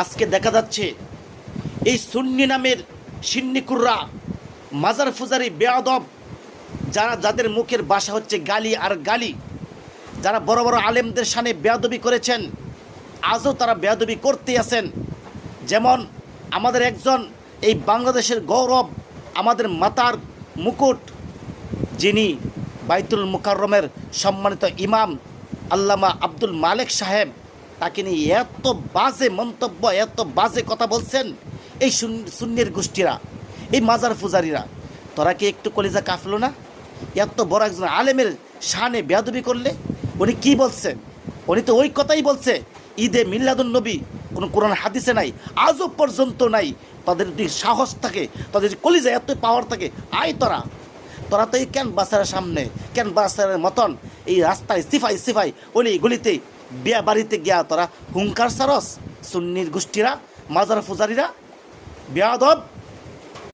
আজকে দেখা যাচ্ছে এই সুন্নি নামের সিন্নিকুররা মাজার ফুজারি বেয়াদব যারা যাদের মুখের বাসা হচ্ছে গালি আর গালি, যারা বড় বড় আলেমদের সামনে বেয়াদবি করেছেন, আজও তারা বেয়াদবি করতে আছেন। যেমন আমাদের একজন এই বাংলাদেশের গৌরব, আমাদের মাতার মুকুট, যিনি বাইতুল মুকাররমের সম্মানিত ইমাম আল্লামা আব্দুল মালেক সাহেব তাকে নিয়ে এত বাজে মন্তব্য, এত বাজে কথা বলছেন এই সুন্নির গোষ্ঠীরা, এই মাজার ফুজারিরা তোরা কি একটু কলিজা কাফলো না? এত বড় একজন আলেমের শানে বেয়াদবি করলে উনি কি বলছেন? উনি তো ওই কথাই বলছে, ঈদে মিল্লাদুন নবী, কোনো কোরআন হাদিসে নাই, আজও পর্যন্ত নাই। তাদের যদি সাহস থাকে, তাদের কলিজা এত পাওয়ার থাকে, আয় তোরা। তোরা তো এই কেন বাসারের সামনে কেন বাসারের মতন এই রাস্তায় সিফাই সিফাই অলি গলিতে বিয়া বাড়িতে গিয়া তোরা হুঙ্কার সারস, সুন্নির গোষ্ঠীরা, মাজার ফুজারিরা বেয়াদব